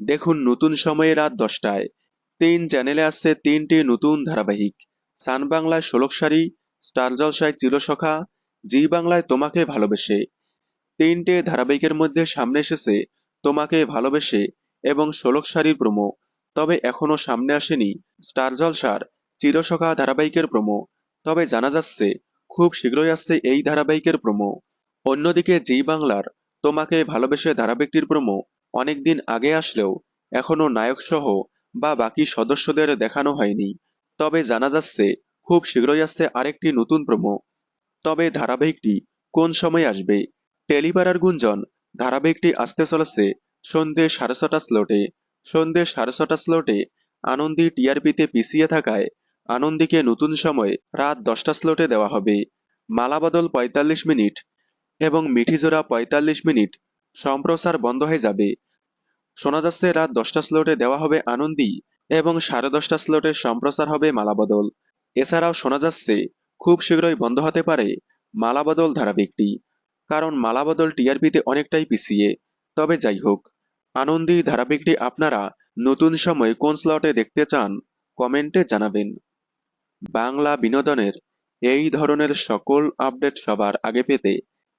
দেখুন নতুন সময়ে রাত দশটায়। তিন চ্যানেলে আসছে তিনটি নতুন ধারাবাহিক। সান বাংলায় ষোলক সারি স্টার জলসায় চিরসখা জি বাংলায় তোমাকে ভালোবেসে। তিনটে ধারাবাহিকের মধ্যে সামনে এসেছে তোমাকে ভালোবেসে এবং ষোলক সারির প্রমো তবে এখনও সামনে আসেনি স্টার জলসার চিরসখা ধারাবাহিকের প্রমো তবে জানা যাচ্ছে খুব শীঘ্রই আসছে এই ধারাবাহিকের প্রমো অন্যদিকে জি বাংলার তোমাকে ভালোবেসে ধারাবাহিকটির প্রমো অনেকদিন আগে আসলেও এখনও নায়ক সহ বা বাকি সদস্যদের দেখানো হয়নি। তবে জানা যাচ্ছে, খুব শীঘ্রই আসছে আরেকটি নতুন প্রমো। তবে ধারাবাহিকটি কোন সময় আসবে? টেলিপাড়ার গুঞ্জন, ধারাবাহিকটি আসতে চলেছে সন্ধ্যে সাড়ে ছটা স্লোটে সন্ধ্যে সাড়ে ছটা স্লটে আনন্দী টিআরপিতে পিছিয়ে থাকায় আনন্দীকে নতুন সময় রাত দশটা স্লটে দেওয়া হবে। মালাবদল পঁয়তাল্লিশ মিনিট এবং মিঠিজোড়া পঁয়তাল্লিশ মিনিট সম্প্রচার বন্ধ হয়ে যাবে। শোনা যাচ্ছে, রাত দশটা স্লটে দেওয়া হবে আনন্দী এবং সাড়ে দশটা স্লটে সম্প্রচার হবে মালাবদল। এছাড়াও শোনা যাচ্ছে, খুব শীঘ্রই বন্ধ হতে পারে মালাবদল ধারাবাহিকটি, কারণ মালাবদল টিআরপিতে অনেকটাই পিছিয়ে। তবে যাই হোক, আনন্দী ধারাবাহিকটি আপনারা নতুন সময় কোন স্লটে দেখতে চান, কমেন্টে জানাবেন। বাংলা বিনোদনের এই ধরনের সকল আপডেট সবার আগে পেতে